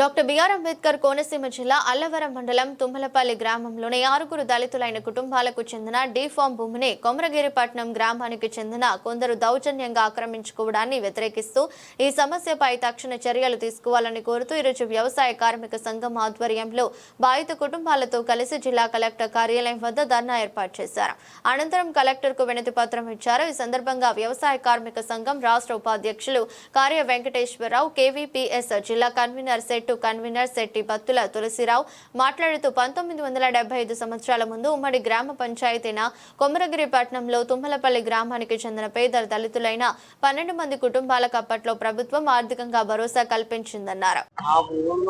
Doctor BR Ambedkar Konaseema జిల్లా అల్లవరం మండలం తుమ్మలపల్లి గ్రామంలోని ఆరుగురు దళితులైన కుటుంబాలకు చెందిన డీఫామ్ భూమిని కొమరగిరిపట్నం గ్రామానికి చెందిన కొందరు దౌర్జన్యంగా ఆక్రమించుకోవడాన్ని వ్యతిరేకిస్తూ ఈ సమస్యపై తక్షణ చర్యలు తీసుకోవాలని కోరుతూ ఈరోజు వ్యవసాయ కార్మిక సంఘం ఆధ్వర్యంలో బాధిత కుటుంబాలతో కలిసి జిల్లా కలెక్టర్ కార్యాలయం వద్ద ధర్నా ఏర్పాటు చేశారు. అనంతరం కలెక్టర్కు వినతి పత్రం ఇచ్చారు. ఈ సందర్భంగా వ్యవసాయ కార్మిక సంఘం రాష్ట్ర ఉపాధ్యక్షులు కార్య వెంకటేశ్వరరావు కేవీపీఎస్ జిల్లా కన్వీనర్ సెట్టు కన్వీనర్ శెట్టి బత్తుల తులసిరావు మాట్లాడుతూ పంతొమ్మిది వందల డెబ్బై ఐదు సంవత్సరాల ముందు ఉమ్మడి గ్రామ పంచాయతీన కొమరగిరిపట్నంలో తుమ్మలపల్లి గ్రామానికి చెందిన పేద దళితులైన పన్నెండు మంది కుటుంబాలకు అప్పట్లో ప్రభుత్వం ఆర్థికంగా భరోసా కల్పించిందన్నారు.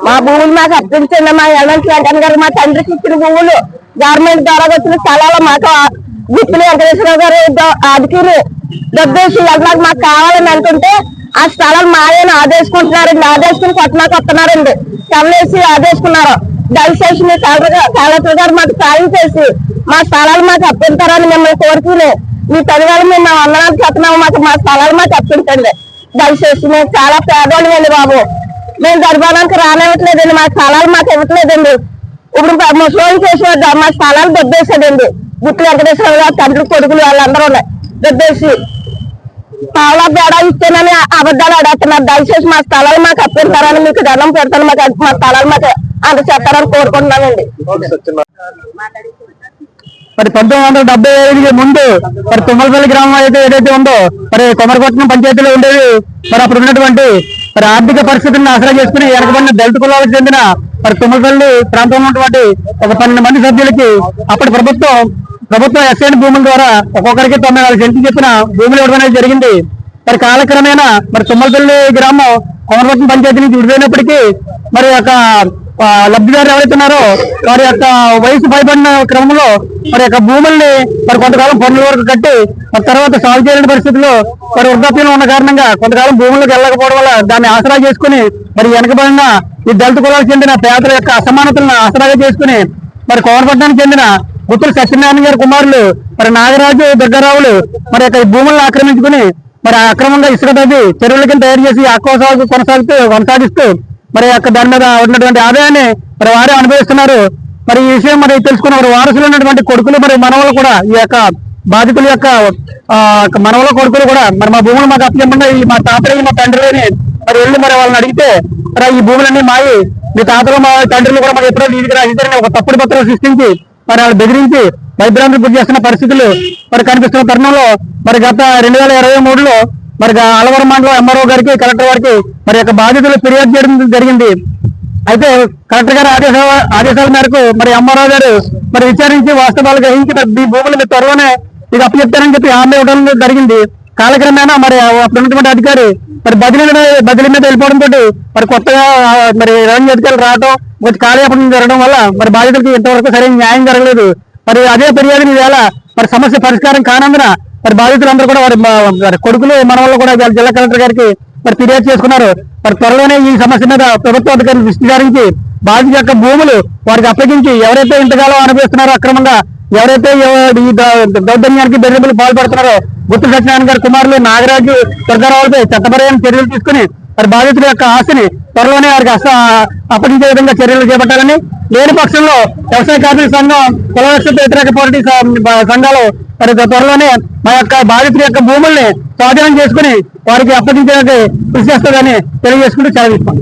మా భూములు మాకు అర్పించండి మా ఎల్ఎన్ వెంకన్న గారు మా తండ్రికి ఇచ్చిన భూములు గవర్నమెంట్ ద్వారా వచ్చిన స్థలాలు మాకు గుత్తులు వెంకటేశ్వర గారు అధికారి డబ్బేసి వెళ్ళడానికి మాకు కావాలని అనుకుంటే ఆ స్థలాలు మాయని ఆదేశుకుంటున్నారండి ఆదేశుకుని కొట్టడానికి వస్తున్నారండి. కమలేసి ఆదేశుకున్నారు దయచేసి మీ కలెక్టర్ కలెక్టర్ గారు మాకు సాయం చేసి మా స్థలాలు మాకు అప్పించారని మిమ్మల్ని కోరుకుని మీ పనివాళ్ళు మేము మా వందనాలు చెప్తున్నాము. మాకు మా స్థలాలు మాకు అప్పించండి దయచేసి మేము చాలా పేదవాళ్ళం బాబు. మేము గర్భానికి రానివ్వట్లేదండి. మా స్థలాలు మాకు ఇవ్వట్లేదండి. ఇప్పుడు ముసలి చేసిన చేసేవాడు మా స్థలాలు దొబ్బేసాడండి గుట్టు వెంకటేశ్వర గారు తండ్రి కొడుకులు వాళ్ళందరూ దొబ్బేసి పావులా బేడా ఇచ్చానని అబద్ధాలు అడుగుతున్నారు దయచేసి మా స్థలాలు మాకు అప్పిస్తారని మీకు దండం పెడతాను. మాకు మా స్థలాలు మాకు అంత చేస్తారని కోరుకుంటున్నానండి. మరి పంతొమ్మిది వందల డెబ్బై ఏడుకి ముందు మరి తుమ్మలపల్లి గ్రామం అయితే ఏదైతే ఉందో మరి కొమరపట్నం పంచాయతీలో ఉండేది మరి అప్పుడు ఉన్నటువంటి మరి ఆర్థిక పరిస్థితులను ఆసరా చేసుకుని వెనకబడిన దళిత కులాలకు చెందిన మరి తుమ్మలపల్లి ప్రాంతంలో ఉన్నటువంటి ఒక పన్నెండు మంది సభ్యులకి అప్పటి ప్రభుత్వం ప్రభుత్వం ఎస్ఐన్ భూముల ద్వారా ఒక్కొక్కరికి తొమ్మిది నాలుగు సెంట్లు చెప్పిన భూములు ఇవ్వడం అనేది జరిగింది. మరి కాలక్రమేణా మరి తుమ్మలపల్లి గ్రామం కొమరపట్నం పంచాయతీ నుంచి విడిపోయినప్పటికీ మరి ఒక ఆ, లబ్ధిదారులు ఎవరైతే ఉన్నారో వారి యొక్క వయసు పైబడిన క్రమంలో మరి యొక్క భూముల్ని మరి కొంతకాలం పన్నుల వరకు కట్టి మరి తర్వాత సాగు చేయలేని పరిస్థితుల్లో మరి వృద్ధాప్యంలో ఉన్న కారణంగా కొంతకాలం భూములకు వెళ్ళకపోవడం వల్ల దాన్ని ఆసరా చేసుకుని మరి వెనకబడిన ఈ దళిత కులాలకు చెందిన పేదల యొక్క అసమానతలను ఆసరాగా చేసుకుని మరి కోమరపట్నానికి చెందిన గుత్తుల సత్యనారాయణ గారి కుమారులు మరి నాగరాజు దుర్గారావులు మరి యొక్క భూములను ఆక్రమించుకుని మరి అక్రమంగా ఇసుక తవ్వి చెరువుల కింద తయారు చేసి ఆక్వ కొనసాగుతూ కొనసాగిస్తూ మరి యొక్క దాని మీద ఉన్నటువంటి ఆదాయాన్ని మరి వారే అనుభవిస్తున్నారు. మరి ఈ విషయం మరి తెలుసుకున్న వారి వారసులు ఉన్నటువంటి కొడుకులు మరి మనవలు కూడా ఈ యొక్క బాధితుల యొక్క ఆ, మనవల కొడుకులు కూడా మరి మా భూములు మాకు అప్పచెప్పండి ఈ మా తాతయ్య మా తండ్రిని మరి వెళ్ళి మరి వాళ్ళని అడిగితే మరి ఈ భూములన్నీ మాయి మీ తాతలు మా తండ్రులు కూడా మాకు ఎప్పుడో లీజుకి రాసిద్దారని ఒక తప్పుడు పత్రం సృష్టించి మరి వాళ్ళు బెదిరించి భయభ్రాంతులు గురి చేస్తున్న పరిస్థితులు మరి కనిపిస్తున్న తరుణంలో మరి గత రెండు వేల ఇరవై మూడులో మరి అలవరం మండలం ఎంఆర్ఓ గారికి కలెక్టర్ గారికి మరి యొక్క బాధితులు ఫిర్యాదు చేయడం జరిగింది. అయితే కలెక్టర్ గారి ఆదేశ ఆదేశాల మేరకు మరి ఎంఆర్ఓ గారు మరి విచారించి వాస్తవాలు గ్రహించి మీ భూములు మీరు త్వరలోనే ఇది అప్పచెప్తారని చెప్పి హామీ ఇవ్వడం జరిగింది. కాలక్రమేణా మరి అప్పుడు ఉన్నటువంటి అధికారి మరి బదిలీ మీద- బదిలీ మీద వెళ్ళిపోవడంతో మరి కొత్తగా మరి రెవెన్యూ అధికారులు రావడం కొంచెం కాలయాపన జరగడం వల్ల మరి బాధితులకి ఇంతవరకు సరైన న్యాయం జరగలేదు. మరి అదే ఫిర్యాదు ఈవేళ మరి సమస్య పరిష్కారం కానందున మరి బాధితులందరూ కూడా వారి కొడుకులు మన వల్ల కూడా జిల్లా కలెక్టర్ గారికి మరి ఫిర్యాదు చేసుకున్నారు. మరి త్వరలోనే ఈ సమస్య మీద ప్రభుత్వ అధికారులు దృష్టి సారించి బాధిత యొక్క భూములు వారికి అప్పగించి ఎవరైతే ఇంతకాలం అనుభవిస్తున్నారో అక్రమంగా ఎవరైతే ఈ దౌర్జన్యానికి బెదిరింపులు పాల్పడుతున్నారో గుర్తు సత్యనారాయణ గారి కుమారులు నాగరాజు దుర్గారావులపై చట్టపరమైన చర్యలు తీసుకుని మరి బాధితుల యొక్క ఆస్తిని త్వరలోనే వారికి అస అప్పగించే విధంగా చర్యలు చేపట్టాలని లేని పక్షంలో వ్యవసాయ కార్మిక సంఘం కుల వ్యతిరేక పార్టీ సంఘాలు మరి త్వరలోనే మా యొక్క బాధితుల యొక్క భూముల్ని స్వాధీనం చేసుకుని వారికి అప్పగించడానికి కృషి చేస్తుందని తెలియజేసుకుంటూ చదివిస్తాం